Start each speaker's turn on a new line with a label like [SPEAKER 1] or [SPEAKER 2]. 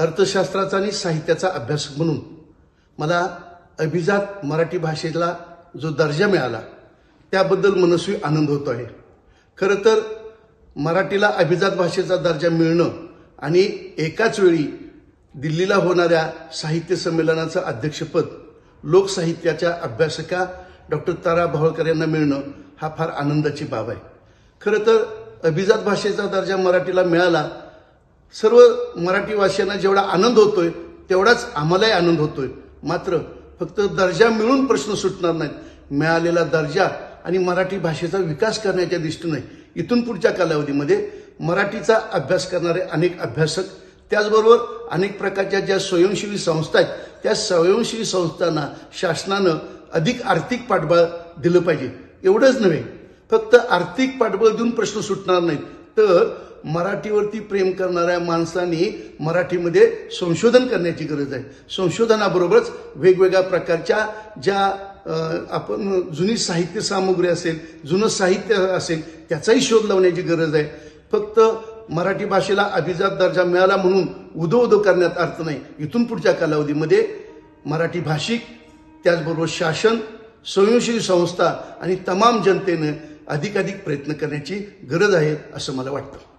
[SPEAKER 1] अर्थशास्त्राचा आणि साहित्याचा अभ्यासक म्हणून मला अभिजात मराठी भाषेला जो दर्जा मिळाला त्याबद्दल मनस्वी आनंद होतो आहे. खरं तर मराठीला अभिजात भाषेचा दर्जा मिळणं आणि एकाच वेळी दिल्लीला होणाऱ्या साहित्य संमेलनाचं अध्यक्षपद लोकसाहित्याच्या अभ्यासका डॉक्टर तारा भावळकर यांना मिळणं हा फार आनंदाची बाब आहे. खरं तर अभिजात भाषेचा दर्जा मराठीला मिळाला सर्व मराठी भाषांना जेवढा आनंद होतोय तेवढाच आम्हालाही आनंद होतोय. मात्र फक्त दर्जा मिळून प्रश्न सुटणार नाहीत. मिळालेला दर्जा आणि मराठी भाषेचा विकास करण्याच्या दृष्टीने इथून पुढच्या कालावधीमध्ये मराठीचा अभ्यास करणारे अनेक अभ्यासक त्याचबरोबर अनेक प्रकारच्या ज्या स्वयंसेवी संस्था आहेत त्या स्वयंसेवी संस्थांना शासनानं अधिक आर्थिक पाठबळ दिलं पाहिजे. एवढंच नव्हे फक्त आर्थिक पाठबळ देऊन प्रश्न सुटणार नाहीत. तर मराठीवरती प्रेम करणाऱ्या माणसांनी मराठीमध्ये संशोधन करण्याची गरज आहे. संशोधनाबरोबरच वेगवेगळ्या प्रकारच्या ज्या आपण जुनी साहित्य सामुग्री असेल जुनं साहित्य असेल त्याचाही शोध लावण्याची गरज आहे. फक्त मराठी भाषेला अभिजात दर्जा मिळाला म्हणून उदो उदो करण्यात अर्थ नाही. इथून पुढच्या कालावधीमध्ये मराठी भाषिक त्याचबरोबर शासन स्वयंसेवी संस्था आणि तमाम जनतेनं अधिकाधिक प्रयत्न करण्याची गरज आहे असं मला वाटतं.